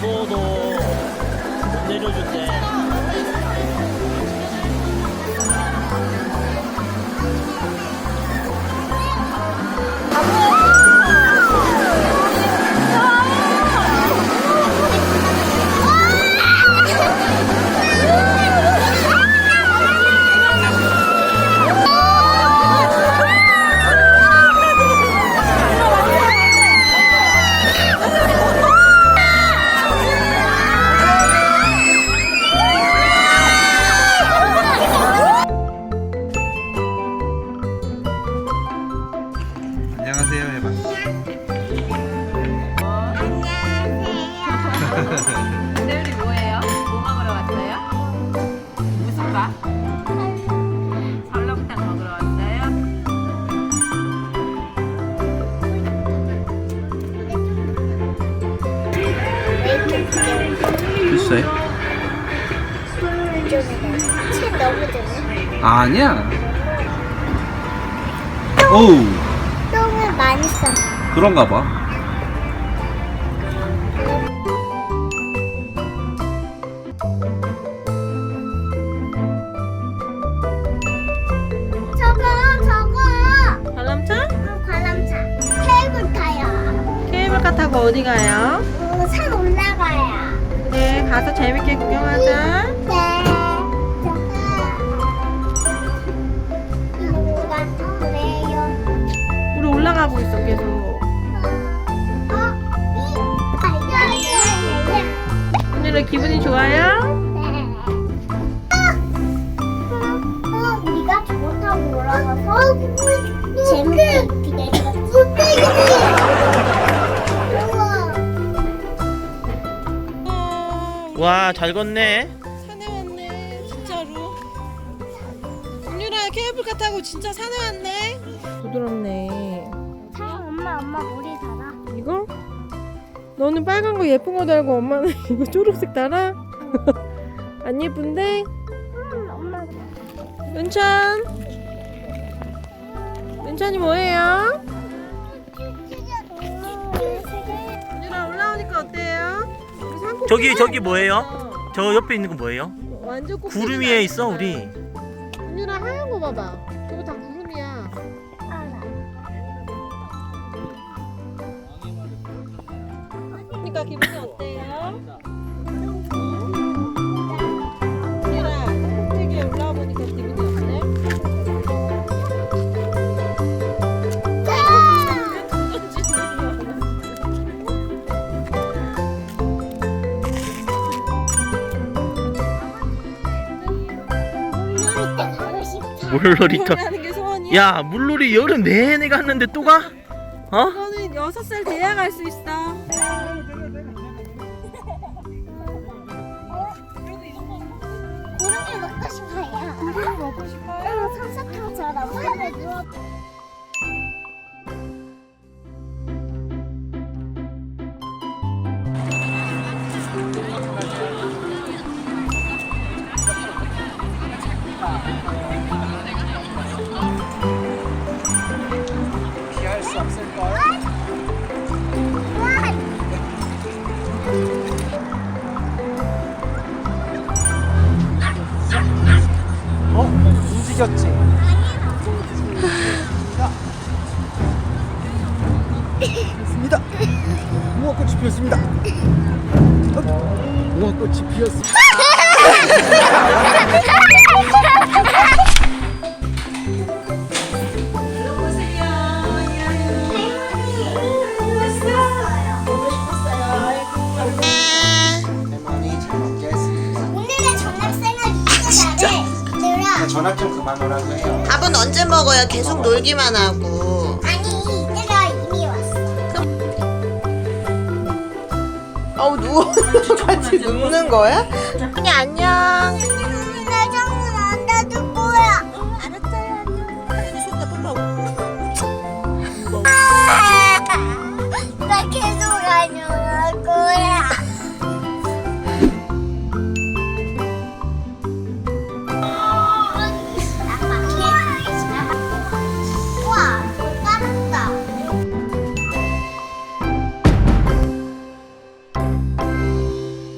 무거워도 못 내려준대. 안녕하세요 해봐. 세율이 뭐예요? 뭐 먹으러 왔어요? 무슨 밥? 설렁탕 먹으러 왔어요? 글쎄. 책 너무 드네. 아니야. 오우 똥을 많이 싸. 그런가 봐. 저거 저거. 관람차? 어, 관람차. 케이블카요. 케이블카 타고 어디 가요? 어, 산 올라가요. 네, 가서 재밌게 구경하자. 올라가고 있어, 계속. 오늘은 기분이 좋아요? 네. 어. 와, 잘 걷네. 산에 왔네, 진짜로. 은유라, 케이블카 타고 진짜 산에 왔네. 부드럽네. 자, 엄마, 엄마 머리 달아. 이거? 너는 빨간 거 예쁜 거 달고 엄마는 이거 초록색 달아? 안 예쁜데? 응, 엄마. 은찬. 은찬이 뭐예요? 은유라 올라오니까 어때요? 우리 산골 저기, 저기 뭐예요? 저 옆에 있는 건 뭐예요? 완전 꼭 구름 위에 있어, 우리. 은유라 하얀 거 봐봐. 저거 다 구름 그러니까 어때요? 보니까 기분이 어때? 물놀이터. 야, 물놀이 여름 내내 갔는데 또 가? 어? 너는 여섯 살 돼야 갈 수 있어. 고름이 먹고 싶어요. 고름이 먹고 싶어요? 하늘 누워. 야. 피었습니다. 무화꽃이 피었습니다. 어? 무화꽃이 피었습니다. 전화 좀 그만 오라고 해요. 밥은 언제 먹어요? 계속 놀기만 하고. 아니 이때가 이미 왔어. 어우 누워 같이 눕는 거야? 언니 안녕.